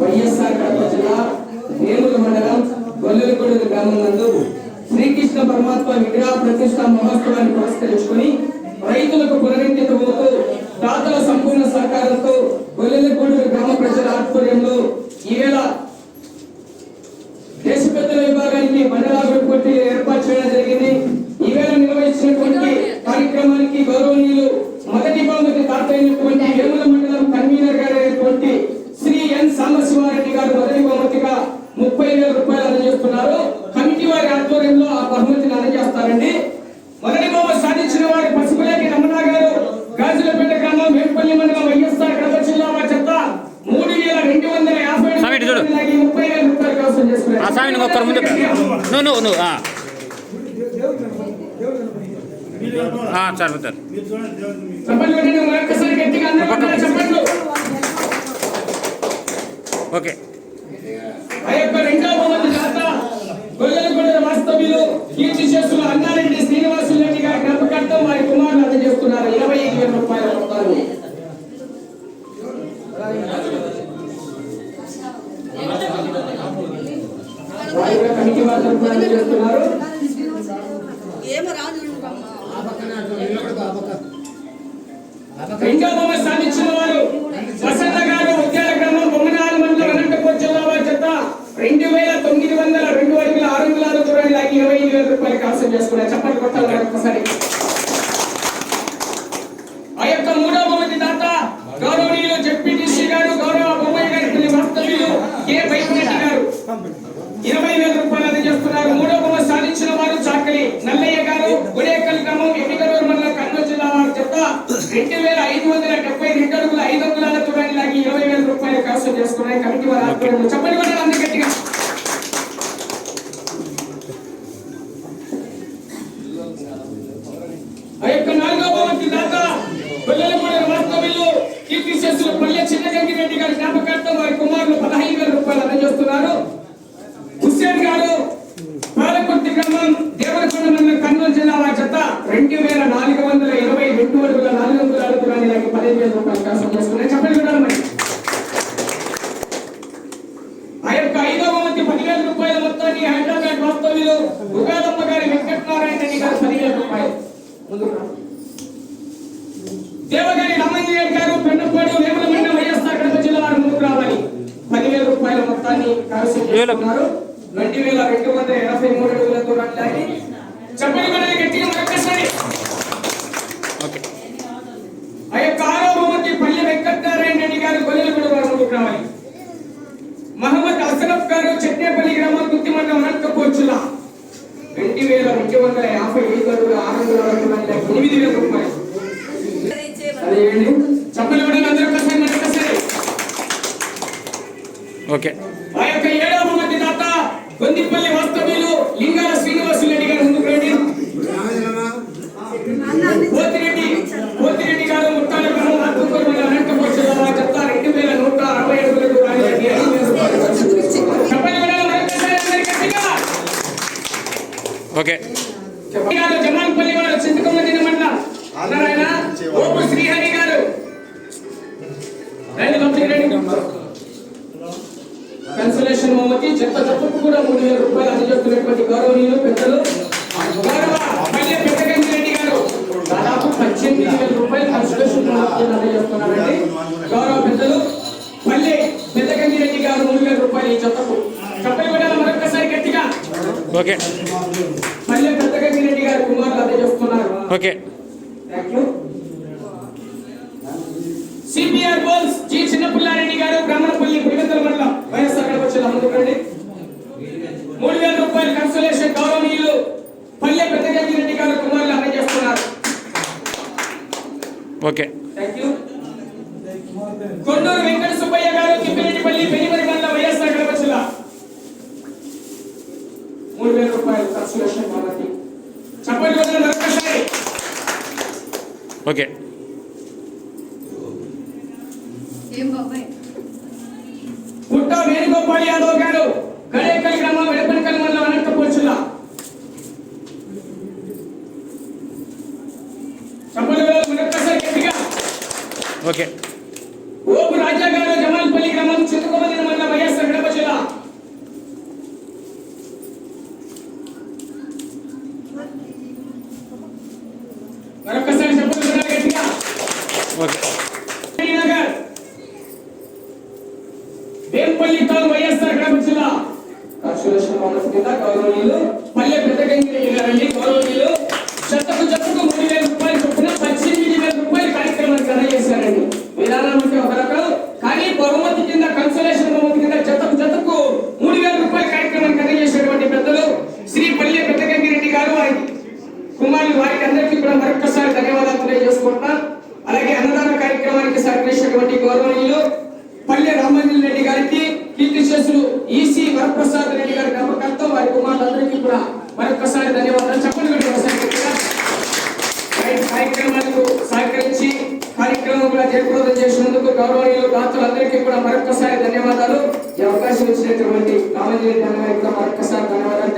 వైఎస్ఆర్ కడప జిల్లా వేముల మండలం గొల్లలకొండ గ్రామం నందు శ్రీకృష్ణ పరమాత్మ విగ్రహ ప్రతిష్ట మహోత్సవాన్ని పురస్కరించుకుని రైతులకు పునరంకితమవుతూ దాతల సంపూర్ణ సహకారంతో గొల్లలకొండ గ్రామ ప్రజల ఆధ్వర్యంలో ఈవేళ దేశ పెద్దల విభాగానికి మండలాభివృద్ధి పోటీ ఏర్పాటు చేయడం జరిగింది ఈవేళ నిర్వహించినటువంటి కార్యక్రమానికి గౌరవనీయులు మొదటి బహుమతి తాత అయినటువంటి వేముల మండలం కన్వీనర్ గారు అయినటువంటి శ్రీ ఎన్ సాంబశివారెడ్డి గారు మొదటి బహుమతిగా ముప్పై వేల రూపాయలు అందజేస్తున్నారు కమిటీ వారి ఆధ్వర్యంలో ఆ బహుమతిని అందజేస్తారండి మొదటి బహుమతి సాధించిన వారి పసుపులేటి రమణ గారు గాజులపేట గ్రామం వేంపల్లి మండలం వైఎస్ఆర్ కడప జిల్లా వారి చెత్త మూడు వేల రెండు వందల యాభై స్వామి, ఇటు చూడు. రూపాయలకి ముప్పై వేల రూపాయలు కవసం చేసుకున్నారు ఆ స్వామి నువ్వు ఒక్కరు ముందు నువ్వు నువ్వు నువ్వు ఓకే. కీర్తి అన్నారెడ్డి శ్రీనివాసులు రెడ్డి గారి జ్ఞాపకార్థం వారి కుమారులు అందజేస్తున్నారు. ఇరవై ఐదు వేల రూపాయల మొత్తాన్ని వారి యొక్క కమిటీ సాధించిన వారు వసంత గారు ఉద్యాల గ్రామం మండలం అనంతపురం జిల్లా వారి రెండు వేల తొమ్మిది వందల రెండు అడుగుల ఆరు అంగుళాల దూరాన్ని లాగి ఇరవై ఐదు వేల రూపాయలు కాసం చేసుకున్నారు చప్పట్లు కొట్టాలి ఒక్కసారి ఆ యొక్క మూడవ బహుమతి దాత గౌరవనీయులు జెడ్పీటీసీ గారు గౌరవ బొమ్మయ్య గారి వాస్తవ్యులు కె గారు. ఇరవై వేల మూడో మూడవ సాధించిన వారు చాకలి. నల్లయ్య గారు గుడేకల్ గ్రామం ఎన్నికలూరు మండలం కర్నూలు జిల్లా వారి చెత్త రెండు వేల ఐదు వందల డెబ్బై రెండు అడుగుల ఐదు అంగుళాల దూరాన్ని లాగి ఇరవై వేల రూపాయలు కాసం చేసుకున్నాయి కమిటీ వారి ఆధ్వర్యంలో చెప్పండి కొట్టాలి అందరూ గట్టిగా ఆ యొక్క నాలుగో బహుమతి దాత గొల్లలపూడి వాస్తవ్యులు కీర్తి శేషులు పల్లె చిన్నగంగి రెడ్డి గారి జ్ఞాపకార్థం వారి కుమారులు పదహైదు వేల రూపాయలు అందజేస్తున్నారు హుస్సేన్ గారు పాలకుర్తి గ్రామం దేవరకొండ మండలం కర్నూలు జిల్లా వారి చెత్త రెండు వేల నాలుగు వందల ఇరవై రెండు అడుగుల నాలుగు వందల అడుగులని నాకు పదిహేను వేల రూపాయలు కాసం చేసుకున్నాయి చెప్పండి వినాలి మరి ఆ యొక్క ఐదవ బహుమతి పదివేల రూపాయల మొత్తాన్ని హైదరాబాద్ వాస్తవ్యులు ఉగాదమ్మ గారి వెంకటనారాయణ రెడ్డి గారు పదివేల రూపాయలు ముందుకు రా. దేవగారి రామంజయ్య గారు పెన్నపాడు వేముల మండలం వైఎస్ఆర్ కడప జిల్లా వారు ముందుకు రావాలి పదివేల రూపాయల మొత్తాన్ని రెండు వేల రెండు వందల ఎనభై మూడు అడుగుల దూరాన్ని చెప్పండి మనకి గట్టిగా మరొకసారి ఓకే. ఆ యొక్క ఆరో బహుమతి పల్లె వెంకటనారాయణ రెడ్డి గారు గొల్లెలగూడ వారు మహమ్మద్ అసరఫ్ గారు చెట్నేపల్లి గ్రామం గుత్తి మండలం అనంతపూర్ జిల్లా. రెండు వేల రెండు వందల యాభై ఐదు అడుగుల ఆరు వందల అరవై మంది ఎనిమిది వేల రూపాయలు. చెప్పలు కూడా అందరూ ఒకసారి ఓకే. ఆ యొక్క ఏడవ బహుమతి దాత గొందిపల్లి వాస్తవ్యులు లింగాల శ్రీనివాసులు రెడ్డి గారు ముందుకు రండి పోతిరెడ్డి పోతిరెడ్డి గారు ముట్టాల గ్రామం ఆత్మకూరు మండలం అనంతపూర్ జిల్లా వారి చెత్త రెండు వేల నూట అరవై అడుగుల దూరాన్ని లాగి ఐదు వేల రూపాయలు చెప్పలు కూడా మరొకసారి అందరూ గట్టిగా ఓకే. జమాన్పల్లి వారు చింతకమ్మ దిన అన్నారాయన ఓపు శ్రీహరి గారు. రండి లోపలికి కన్సలేషన్ మోమతి చెత్త చెప్పుకు కూడా మూడు వేల రూపాయలు అందజేస్తున్నటువంటి గౌరవనీయులు పెద్దలు. గౌరవ పల్లె రెడ్డి గారు దాదాపు పద్దెనిమిది వేల రూపాయలు కన్సలేషన్ మోమతి అందజేస్తున్నారండి. గౌరవ పెద్దలు మళ్ళీ పెద్దగంగి రెడ్డి గారు మూడు వేల రూపాయలు ఈ చెత్త చెప్పలు కూడా మరొకసారి గట్టిగా ఓకే. ఓకే. సిపిఆర్ బోల్స్ జి చిన్నపుల్లారెడ్డి గారు బ్రాహ్మణపల్లి పులివెందుల మండలం వైఎస్ఆర్ కడప జిల్లా ముందుకు రండి మూడు వేల రూపాయల కన్సలేషన్ గౌరవనీయులు పల్లె పెద్దగంగి రెడ్డి గారు కుమారులు అందజేస్తున్నారు okay. Thank you Konduru Venkata Subbaiah గారు తిప్పిరెడ్డిపల్లి పెనిమరి మండలం వైఎస్ఆర్ కడప జిల్లా మూడు వేల రూపాయలు కన్సలేషన్ కాబట్టి. చెప్పండి ఓకే. ఏం బాబాయ్? పుట్ట వేణుగోపాల్ వేంపల్లి తాలూకు వైఎస్ఆర్ కడప జిల్లా. కన్సల్యూషన్ మనసుకింద గౌరవనీయులు ఇచ్చినందుకు గౌరవనీయులు దాతలు అందరికీ కూడా మరొక్కసారి ధన్యవాదాలు. ఈ అవకాశం ఇచ్చినటువంటి కామజీ మరొక్కసారి ధన్యవాదాలు.